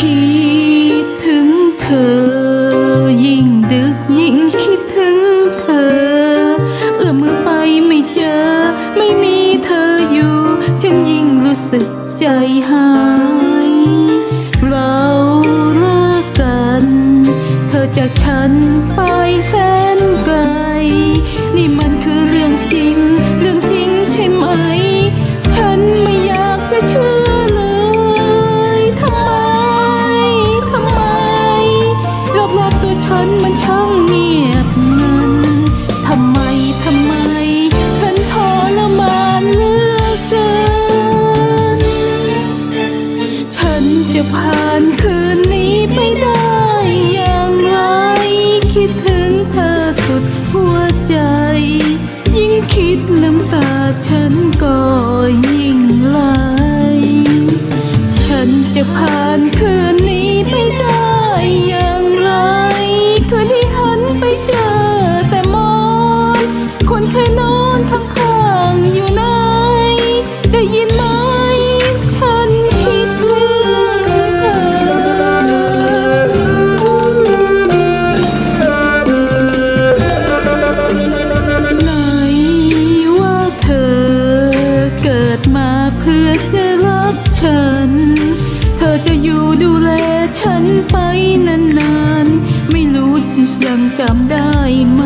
คิดถึงเธอ ยิ่งดึกยิ่งคิดถึงเธอ เอื้อมมือไปไม่เจอ ไม่มีเธออยู่ ฉันยิ่งรู้สึกใจหาย เราเลิกกัน เธอจากฉันไปแสนไกล นี่มันคือเรื่องจริง เรื่องจริงใช่ไหม 就怕 นานๆ ไม่รู้จะยังจำได้ไหม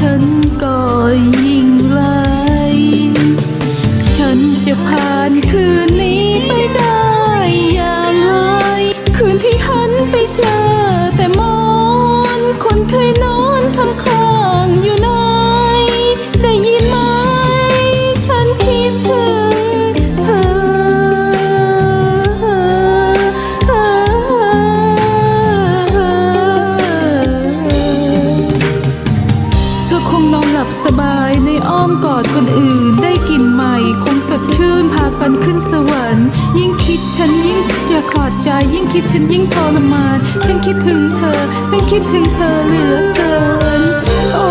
ฉันก็ ใจยิ่งคิดฉันยิ่งทรมานฉันคิดถึงเธอฉันคิดถึงเธอเหลือเกินโอ้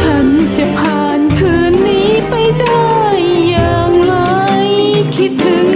ฉันจะผ่านคืนนี้ไปได้อย่างไรคิดถึง